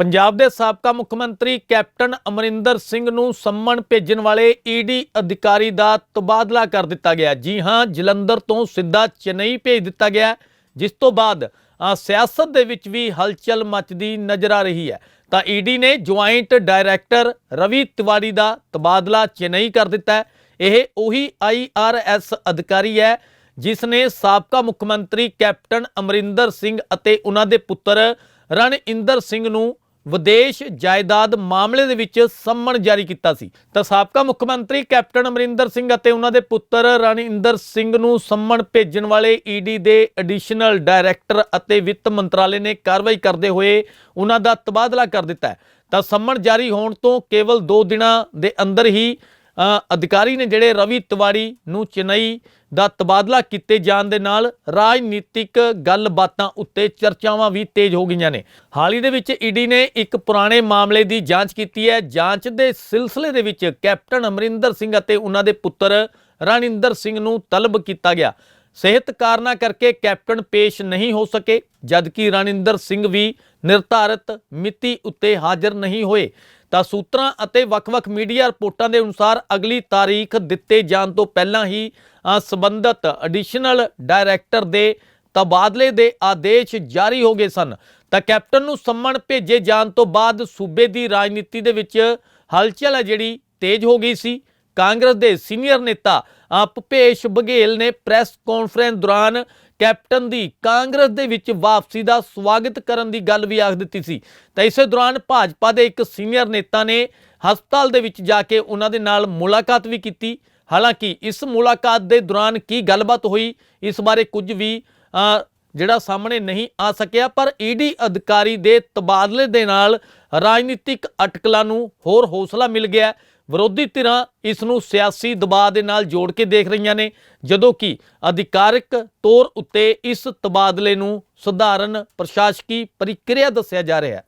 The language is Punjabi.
ਪੰਜਾਬ ਦੇ ਸਾਬਕਾ ਮੁੱਖ ਮੰਤਰੀ ਕੈਪਟਨ ਅਮਰਿੰਦਰ ਸਿੰਘ ਨੂੰ ਸੰਮਣ ਭੇਜਣ ਵਾਲੇ ਈਡੀ ਅਧਿਕਾਰੀ ਦਾ ਤਬਾਦਲਾ ਕਰ ਦਿੱਤਾ ਗਿਆ। ਜੀ ਹਾਂ, ਜਲੰਧਰ ਤੋਂ ਸਿੱਧਾ ਚੇਨਈ ਭੇਜ ਦਿੱਤਾ ਗਿਆ ਜਿਸ ਤੋਂ ਬਾਅਦ ਸਿਆਸਤ ਦੇ ਵਿੱਚ ਵੀ ਹਲਚਲ ਮਚਦੀ ਨਜ਼ਰ ਆ ਰਹੀ ਹੈ। ਤਾਂ ਈਡੀ ਨੇ ਜੁਆਇੰਟ ਡਾਇਰੈਕਟਰ ਰਵੀ ਤਿਵਾੜੀ ਦਾ ਤਬਾਦਲਾ ਚੇਨਈ ਕਰ ਦਿੱਤਾ ਹੈ। ਇਹ ਉਹੀ ਆਈਆਰਐਸ ਅਧਿਕਾਰੀ ਹੈ, ਜਿਸ ਨੇ ਸਾਬਕਾ ਮੁੱਖ ਮੰਤਰੀ ਕੈਪਟਨ ਅਮਰਿੰਦਰ ਸਿੰਘ ਅਤੇ ਉਹਨਾਂ ਦੇ ਪੁੱਤਰ ਰਣਇੰਦਰ ਸਿੰਘ ਨੂੰ ਵਿਦੇਸ਼ ਜਾਇਦਾਦ ਮਾਮਲੇ ਦੇ ਵਿੱਚ ਸੰਮਣ ਜਾਰੀ ਕੀਤਾ ਸੀ। ਤਾਂ ਸਾਬਕਾ ਮੁੱਖ ਮੰਤਰੀ ਕੈਪਟਨ ਅਮਰਿੰਦਰ ਸਿੰਘ ਅਤੇ ਉਹਨਾਂ ਦੇ ਪੁੱਤਰ ਰਣਇੰਦਰ ਸਿੰਘ ਨੂੰ ਸੰਮਣ ਭੇਜਣ ਵਾਲੇ ਈਡੀ ਦੇ ਐਡੀਸ਼ਨਲ ਡਾਇਰੈਕਟਰ ਅਤੇ ਵਿੱਤ ਮੰਤਰਾਲੇ ਨੇ ਕਾਰਵਾਈ ਕਰਦੇ ਹੋਏ ਉਹਨਾਂ ਦਾ ਤਬਾਦਲਾ ਕਰ ਦਿੱਤਾ ਤਾਂ ਸੰਮਣ ਜਾਰੀ ਹੋਣ ਤੋਂ ਕੇਵਲ 2 ਦਿਨਾਂ ਦੇ ਅੰਦਰ ਹੀ ਅਧਿਕਾਰੀ ਨੇ ਜਿਹੜੇ ਰਵੀ ਤਿਵਾੜੀ ਨੂੰ ਚੇਨਈ ਦਾ ਤਬਾਦਲਾ ਕੀਤੇ ਜਾਣ ਦੇ ਨਾਲ ਰਾਜਨੀਤਿਕ ਗੱਲਬਾਤਾਂ ਉੱਤੇ ਚਰਚਾਵਾਂ ਵੀ ਤੇਜ਼ ਹੋ ਗਈਆਂ ਨੇ। ਹਾਲ ਹੀ ਦੇ ਵਿੱਚ ਈਡੀ ਨੇ ਇੱਕ ਪੁਰਾਣੇ ਮਾਮਲੇ ਦੀ ਜਾਂਚ ਕੀਤੀ ਹੈ। ਜਾਂਚ ਦੇ ਸਿਲਸਿਲੇ ਦੇ ਵਿੱਚ ਕੈਪਟਨ ਅਮਰਿੰਦਰ ਸਿੰਘ ਅਤੇ ਉਹਨਾਂ ਦੇ ਪੁੱਤਰ ਰਣਿੰਦਰ ਸਿੰਘ ਨੂੰ ਤਲਬ ਕੀਤਾ ਗਿਆ। ਸਿਹਤ ਕਾਰਨਾਂ ਕਰਕੇ ਕੈਪਟਨ ਪੇਸ਼ ਨਹੀਂ ਹੋ ਸਕੇ, ਜਦਕਿ ਰਣਿੰਦਰ ਸਿੰਘ ਵੀ ਨਿਰਧਾਰਤ ਮਿਤੀ ਉੱਤੇ ਹਾਜ਼ਰ ਨਹੀਂ ਹੋਏ ਤਾਂ ਸੂਤਰਾਂ ਅਤੇ ਵੱਖ-ਵੱਖ ਮੀਡੀਆ ਰਿਪੋਰਟਾਂ ਦੇ ਅਨੁਸਾਰ ਅਗਲੀ ਤਾਰੀਖ ਦਿੱਤੇ ਜਾਣ ਤੋਂ ਪਹਿਲਾਂ ਹੀ ਅ, ਸੰਬੰਧਤ ਐਡੀਸ਼ਨਲ ਡਾਇਰੈਕਟਰ ਦੇ ਤਬਾਦਲੇ ਦੇ ਆਦੇਸ਼ ਜਾਰੀ ਹੋ ਗਏ ਸਨ। ਤਾਂ ਕੈਪਟਨ ਨੂੰ ਸੰਮਣ ਭੇਜੇ ਜਾਣ ਤੋਂ ਬਾਅਦ ਸੂਬੇ ਦੀ ਰਾਜਨੀਤੀ ਦੇ ਵਿੱਚ ਹਲਚਲ ਹੈ ਜਿਹੜੀ ਤੇਜ਼ ਹੋ ਗਈ ਸੀ। ਕਾਂਗਰਸ ਦੇ ਸੀਨੀਅਰ ਨੇਤਾ ਅ, ਭੁਪੇਸ਼ ਬਘੇਲ ਨੇ ਪ੍ਰੈਸ ਕਾਨਫਰੰਸ ਦੌਰਾਨ ਕੈਪਟਨ ਦੀ ਕਾਂਗਰਸ ਦੇ ਵਿੱਚ ਵਾਪਸੀ ਦਾ ਸਵਾਗਤ ਕਰਨ ਦੀ ਗੱਲ ਵੀ ਆਖ ਦਿੱਤੀ ਸੀ। ਤਾਂ ਇਸੇ ਦੌਰਾਨ ਭਾਜਪਾ ਦੇ ਇੱਕ ਸੀਨੀਅਰ ਨੇਤਾ ਨੇ ਹਸਪਤਾਲ ਦੇ ਵਿੱਚ ਜਾ ਕੇ ਉਹਨਾਂ ਦੇ ਨਾਲ ਮੁਲਾਕਾਤ ਵੀ ਕੀਤੀ। ਹਾਲਾਂਕਿ ਇਸ ਮੁਲਾਕਾਤ ਦੇ ਦੌਰਾਨ ਕੀ ਗੱਲਬਾਤ ਹੋਈ ਇਸ ਬਾਰੇ ਕੁਝ ਵੀ ਜਿਹੜਾ ਸਾਹਮਣੇ ਨਹੀਂ ਆ ਸਕਿਆ ਪਰ ਈਡੀ ਅਧਿਕਾਰੀ ਦੇ ਤਬਾਦਲੇ ਦੇ ਨਾਲ ਰਾਜਨੀਤਿਕ ਅਟਕਲਾਂ ਨੂੰ ਹੋਰ ਹੌਸਲਾ ਮਿਲ ਗਿਆ। ਵਿਰੋਧੀ ਧਿਰਾਂ ਇਸ ਨੂੰ ਸਿਆਸੀ ਦਬਾਅ ਦੇ ਨਾਲ ਜੋੜ ਕੇ ਦੇਖ ਰਹੀਆਂ ਨੇ, ਜਦੋਂ ਕਿ ਅਧਿਕਾਰਕ ਤੌਰ ਉੱਤੇ ਇਸ ਤਬਾਦਲੇ ਨੂੰ ਸਧਾਰਨ ਪ੍ਰਸ਼ਾਸਕੀ ਪ੍ਰਕਿਰਿਆ ਦੱਸਿਆ ਜਾ ਰਿਹਾ ਹੈ।